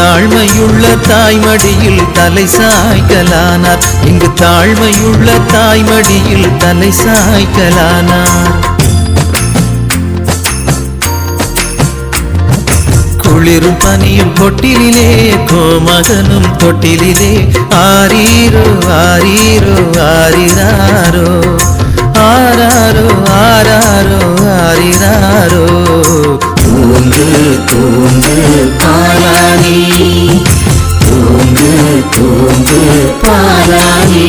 தாழ்மையுள்ள தாய்மடியில் தலை சாய்க்கலானார். இங்கு தாழ்மையுள்ள தாய்மடியில் தலை சாய்க்கலானார். குளிரும் பனியும் தொட்டிலே கோமகனும் தொட்டிலே ஆரீரோ ஆரீரோ ஆரிராரோ ஆராரோ ஆராரோ ஆரிராரோ. தூங்கு தூங்கு தூங்கு தூங்கு பாராயே